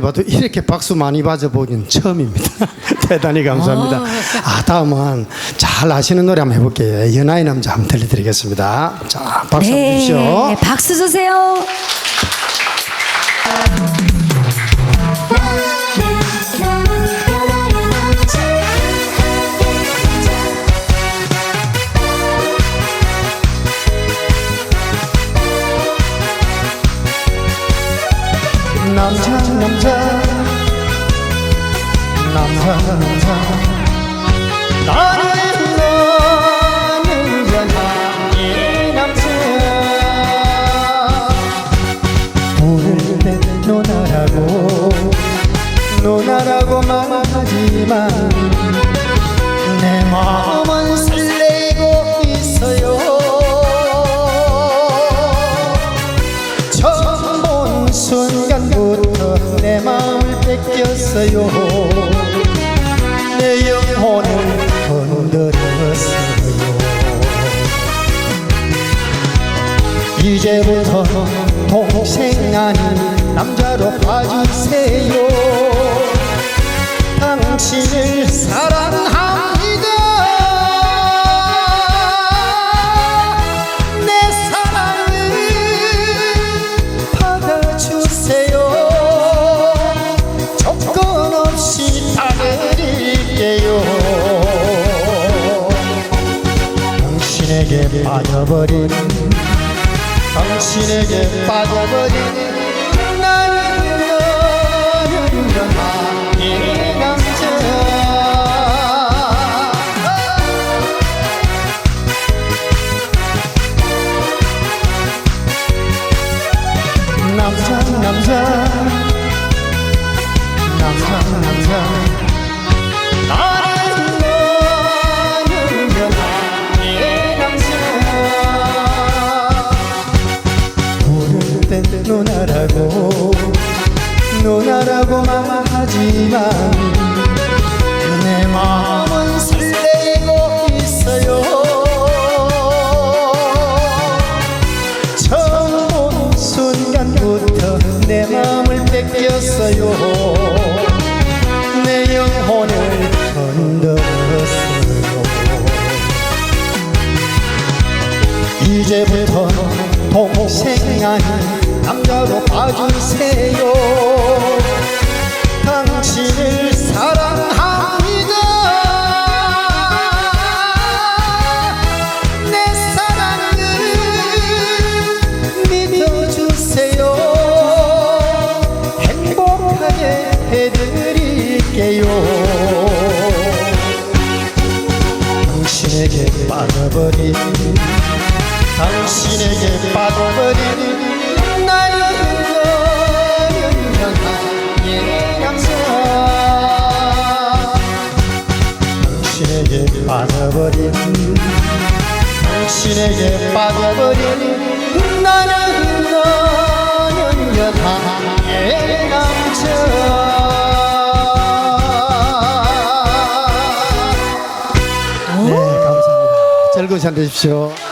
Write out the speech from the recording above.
봐도 이렇게 박수 많이 받아 보긴 처음입니다. 대단히 감사합니다. 아, 다음은 잘 아시는 노래 한번 해볼게요. 연하의 남자 한번 들려드리겠습니다. 자, 박수 한번 주십시오. 네, 박수 주세요. 남자 남자. 남자 남자. 나는 너는 연하의 남자. 오늘 내 누나라고 누나라고 말하지만 뺏겼어요. 내 영혼을 건드렸어요. 이제부터 동생 아닌 남자로 봐주세요. 당신을 사랑 당신에게 빠져버린 당신에게 빠져버린 남자 남자. 남자 남자 누나라고 누나라고 말하지만 내 마음은 설레고 있어요. 처음 본 순간부터 내 마음을 뺏겼어요. 내 영혼을 건드렸어요. 이제부터 동생 아닌 남자로 봐주세요. 당신을 사랑합니다. 내 사랑을 믿어주세요. 행복하게 해드릴게요. 당신에게 빠져버린 당신에게 빠져버린 남자 당신에게 빠져버린 당신에게 빠져버린 나는 네 감사합니다. 즐거운 시간 되십시오